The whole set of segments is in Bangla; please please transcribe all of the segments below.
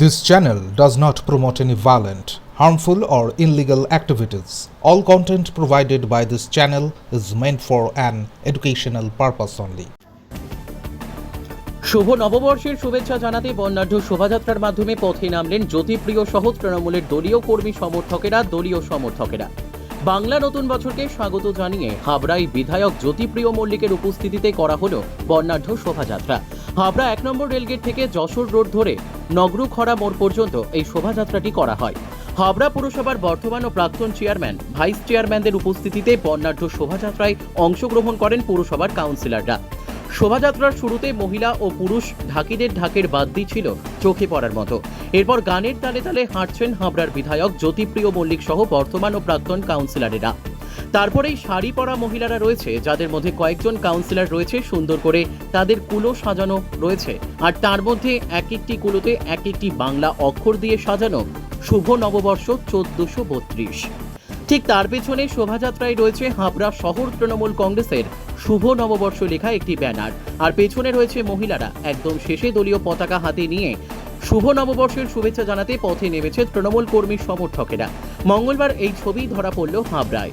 This channel does not promote any violent, harmful, or illegal activities. All content provided by this channel is meant for an educational purpose only. শুভ নববর্ষের শুভেচ্ছা জানাতে বর্ণাঢ্য শোভাযাত্রার মাধ্যমে পথে নামলেন জ্যোতিপ্রিয় সহ তৃণমূলের দলীয় কর্মী সমর্থকেরা দলীয় সমর্থকেরা বাংলা নতুন বছরকে স্বাগত জানিয়ে হাবড়ায় বিধায়ক জ্যোতিপ্রিয় মল্লিকের উপস্থিতিতে করা হলো বর্ণাঢ্য শোভাযাত্রা হাবড়া এক নম্বর রেলগেট থেকে যশোর রোড ধরে নগরু খরা মোড় পর্যন্ত এই শোভাযাত্রাটি করা হয়। হাবড়া পুরসভার বর্তমান ও প্রাক্তন চেয়ারম্যান, ভাইস চেয়ারম্যানদের উপস্থিতিতে বর্ণাঢ্য শোভাযাত্রায় অংশগ্রহণ করেন পুরসভার কাউন্সিলররা। শোভাযাত্রার শুরুতে মহিলা ও পুরুষ ঢাকিদের ঢাকের বাদ্যি ছিল চোখে পড়ার মতো। এরপর গানের তালে তালে হাঁটছেন হাবড়ার বিধায়ক জ্যোতিপ্রিয় মল্লিক সহ বর্তমান ও প্রাক্তন কাউন্সিলরেরা। তারপরেই শাড়ি পরা মহিলারা রয়েছে, যাদের মধ্যে কয়েকজন কাউন্সিলর রয়েছে, সুন্দর করে তাদের কুলো সাজানো রয়েছে। আর তার মধ্যে এক একটি কুলোতে এক একটি বাংলা অক্ষর দিয়ে সাজানো শুভ নববর্ষ চোদ্দশো বত্রিশ। ঠিক তার পেছনে শোভাযাত্রায় রয়েছে হাবড়া শহর তৃণমূল কংগ্রেসের শুভ নববর্ষ লেখা একটি ব্যানার। আর পেছনে রয়েছে মহিলারা, একদম শেষে দলীয় পতাকা হাতে নিয়ে শুভ নববর্ষের শুভেচ্ছা জানাতে পথে নেমেছে তৃণমূল কর্মী সমর্থকেরা। মঙ্গলবার এই ছবি ধরা পড়ল হাবড়ায়।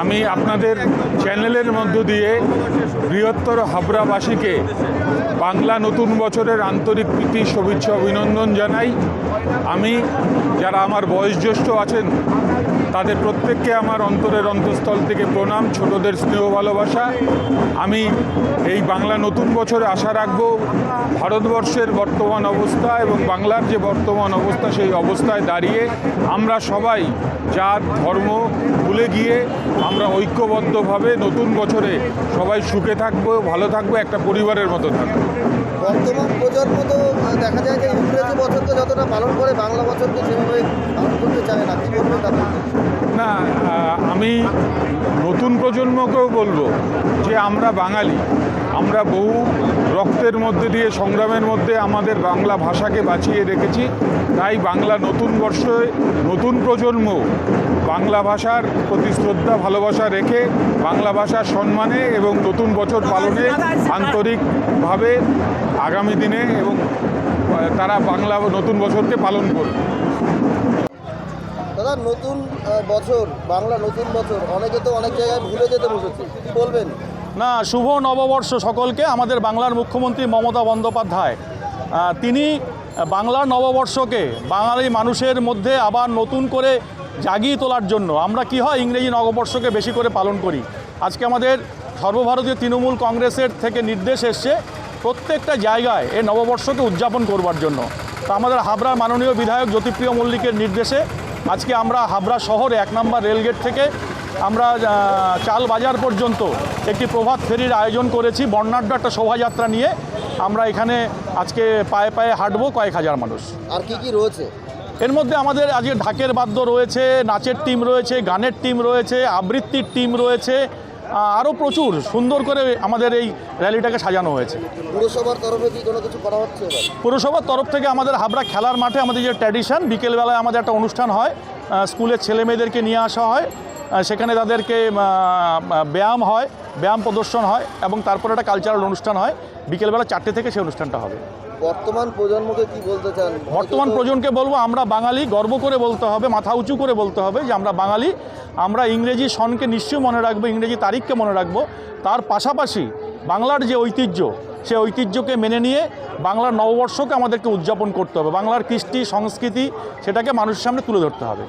আমি আপনাদের চ্যানেলের মধ্য দিয়ে বৃহত্তর হাবড়াবাসীকে বাংলা নতুন বছরের আন্তরিক প্রীতি, শুভেচ্ছা, অভিনন্দন জানাই। আমি যারা আমার বয়োজ্যেষ্ঠ আছেন, তাদের প্রত্যেককে আমার অন্তরের অন্তঃস্থল থেকে প্রণাম, ছোটদের স্নেহ, ভালোবাসা। আমি এই বাংলা নতুন বছরে আশা রাখব, ভারতবর্ষের বর্তমান অবস্থা এবং বাংলার যে বর্তমান অবস্থা, সেই অবস্থায় দাঁড়িয়ে আমরা সবাই জাত ধর্ম ভুলে গিয়ে আমরা ঐক্যবদ্ধভাবে নতুন বছরে সবাই সুখে থাকব ভালো থাকব একটা পরিবারের মতো থাকব। বর্তমান প্রজন্ম তো দেখা যায় যে ইংরেজি বছরকে যতটা পালন করে বাংলা বছরকে সেভাবে পালন করতে চায় না। কি তাদের না আমি নতুন প্রজন্মকেও বলব যে আমরা বাঙালি আমরা বহু রক্তের মধ্যে দিয়ে, সংগ্রামের মধ্যে আমাদের বাংলা ভাষাকে বাঁচিয়ে রেখেছি। তাই বাংলা নতুন বর্ষে, নতুন প্রজন্ম বাংলা ভাষার প্রতি শ্রদ্ধা, ভালোবাসা রেখে বাংলা ভাষার সম্মানে এবং নতুন বছর পালনে আন্তরিকভাবে আগামী দিনে এবং তারা বাংলা নতুন বছরকে পালন করবে। দাদা, নতুন বছর, বাংলা নতুন বছর, অনেকে তো অনেক জায়গায় ভুলে যেতে বসেছে। বলবেন? না, শুভ নববর্ষ সকলকে। আমাদের বাংলার মুখ্যমন্ত্রী মমতা বন্দ্যোপাধ্যায়। তিনি বাংলার নববর্ষকে বাঙালি মানুষের মধ্যে আবার নতুন করে জাগিয়ে তোলার জন্য, আমরা কি হয় ইংরেজি নববর্ষকে বেশি করে পালন করি। আজকে আমাদের সর্বভারতীয় তৃণমূল কংগ্রেসের থেকে নির্দেশ এসছে প্রত্যেকটা জায়গায় এই নববর্ষকে উদযাপন করবার জন্য। তো আমাদের হাবড়ার মাননীয় বিধায়ক জ্যোতিপ্রিয় মল্লিকের নির্দেশে আজকে আমরা হাবড়া শহরে এক নম্বর রেলগেট থেকে আমরা চাল বাজার পর্যন্ত একটি প্রভাত ফেরির আয়োজন করেছি। বর্ণাঢ্য একটা শোভাযাত্রা নিয়ে আমরা এখানে আজকে পায়ে পায়ে হাঁটবো কয়েক হাজার মানুষ। আর কি কি রয়েছে? এর মধ্যে আমাদের আজকে ঢাকের বাদ্য রয়েছে নাচের টিম রয়েছে গানের টিম রয়েছে আবৃত্তির টিম রয়েছে আরও প্রচুর সুন্দর করে আমাদের এই র্যালিটাকে সাজানো হয়েছে। পুরসভার তরফে কি কোনো কিছু করা হচ্ছে পুরসভার তরফ থেকে আমাদের হাবড়া খেলার মাঠে আমাদের যে ট্র্যাডিশন বিকেলবেলায় আমাদের একটা অনুষ্ঠান হয়। স্কুলের ছেলে মেয়েদেরকে নিয়ে আসা হয়। সেখানে তাদেরকে ব্যায়াম হয় ব্যায়াম প্রদর্শন হয় এবং তারপরে একটা কালচারাল অনুষ্ঠান হয়। বিকেলবেলা চারটে থেকে সেই অনুষ্ঠানটা হবে। বর্তমান প্রজন্মকে কি বলতে চান? বর্তমান প্রজন্মকে বলব আমরা বাঙালি গর্ব করে বলতে হবে মাথা উঁচু করে বলতে হবে যে আমরা বাঙালি। আমরা ইংরেজি সনকে নিশ্চয়ই মনে রাখব ইংরেজি তারিখকে মনে রাখব। তার পাশাপাশি বাংলার যে ঐতিহ্য সে ঐতিহ্যকে মেনে নিয়ে বাংলার নববর্ষকে আমাদেরকে উদযাপন করতে হবে। বাংলার কৃষ্টি সংস্কৃতি সেটাকে মানুষের সামনে তুলে ধরতে হবে।